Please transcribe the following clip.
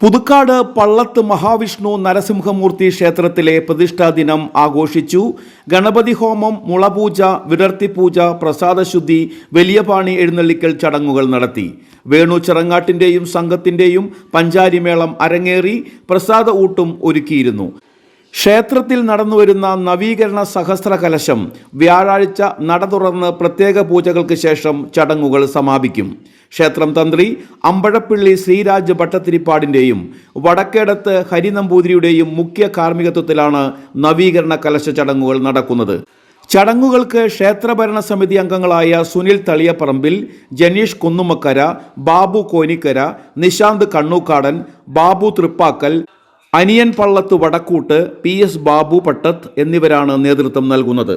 പുതുക്കാട് പള്ളത്ത് മഹാവിഷ്ണു നരസിംഹമൂർത്തി ക്ഷേത്രത്തിലെ പ്രതിഷ്ഠാ ദിനം ആഘോഷിച്ചു. ഗണപതി ഹോമം മുളപൂജ വിടർത്തിപ്പൂജ പ്രസാദശുദ്ധി വലിയപാണി എഴുന്നള്ളിക്കൽ ചടങ്ങുകൾ നടത്തി. വേണു ചിറങ്ങാട്ടിന്റെയും സംഘത്തിന്റെയും പഞ്ചാരിമേളം അരങ്ങേറി പ്രസാദ ഊട്ടും ഒരുക്കിയിരുന്നു. ക്ഷേത്രത്തിൽ നടന്നുവരുന്ന നവീകരണ സഹസ്ര കലശം വ്യാഴാഴ്ച നട തുറന്ന് പ്രത്യേക പൂജകൾക്ക് ശേഷം ചടങ്ങുകൾ സമാപിക്കും. ക്ഷേത്രം തന്ത്രി അമ്പഴപ്പിള്ളി ശ്രീരാജ് ഭട്ടത്തിരിപ്പാടിന്റെയും വടക്കേടത്ത് ഹരിനമ്പൂതിരിയുടെയും മുഖ്യ കാർമ്മികത്വത്തിലാണ് നവീകരണ കലശ ചടങ്ങുകൾ നടക്കുന്നത്. ചടങ്ങുകൾക്ക് ക്ഷേത്രഭരണ സമിതി അംഗങ്ങളായ സുനിൽ തളിയപ്പറമ്പിൽ ജനീഷ് കുന്നുമക്കര ബാബു കോനിക്കര നിശാന്ത് കണ്ണൂക്കാടൻ ബാബു തൃപ്പാക്കൽ അനിയൻ പള്ളത്ത് വടക്കൂട്ട് പി എസ് ബാബു പട്ടത്ത് എന്നിവരാണ് നേതൃത്വം നൽകുന്നത്.